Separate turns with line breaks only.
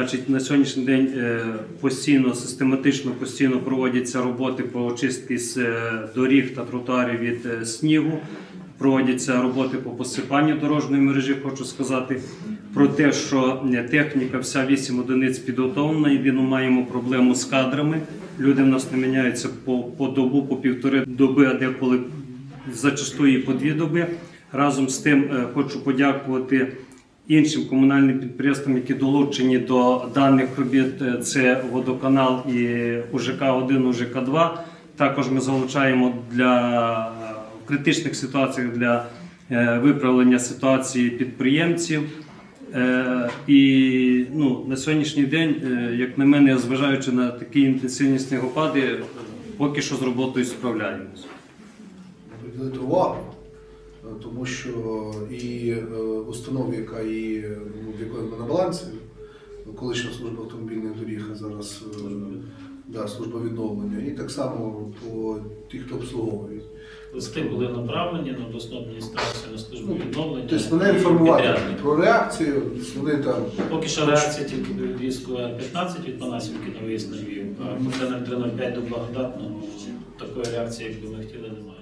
Значить, на сьогоднішній день е, постійно, систематично постійно проводяться роботи по очистці з е, доріг та тротуарів від е, снігу. Проводяться роботи по посипанню дорожньої мережі. Хочу сказати про те, що техніка, вся 8 одиниць підготовлена. Єдину маємо проблему з кадрами. Люди в нас не міняються по, по добу, по півтори доби, а деколи зачастую і по дві доби. Разом з тим хочу подякувати іншим комунальним підприємствам, які долучені до даних робіт. Е, Це водоканал і УЖК 1 УЖК 2 Також ми залучаємо для е, критичних ситуаціях для е, виправлення ситуації підприємців. І ну, на сьогоднішній день, як на мене, зважаючи на такі інтенсивні снігопади, поки що з роботою справляємося.
Е, тому що і е, установа, яка і ну, в якої ми на балансі, колишня служба автомобільних доріг, а зараз е, да, служба відновлення, і так само по тих, хто обслуговує.
Листи були направлені на обласну адміністрацію на службу відновлення.
Тобто мене інформувати про реакцію, вони там
Поки що реакція тільки до відвізку 15 від Панасівки на виїзд на Львів, а по 0305 до благодатного такої реакції, як би ми хотіли, немає.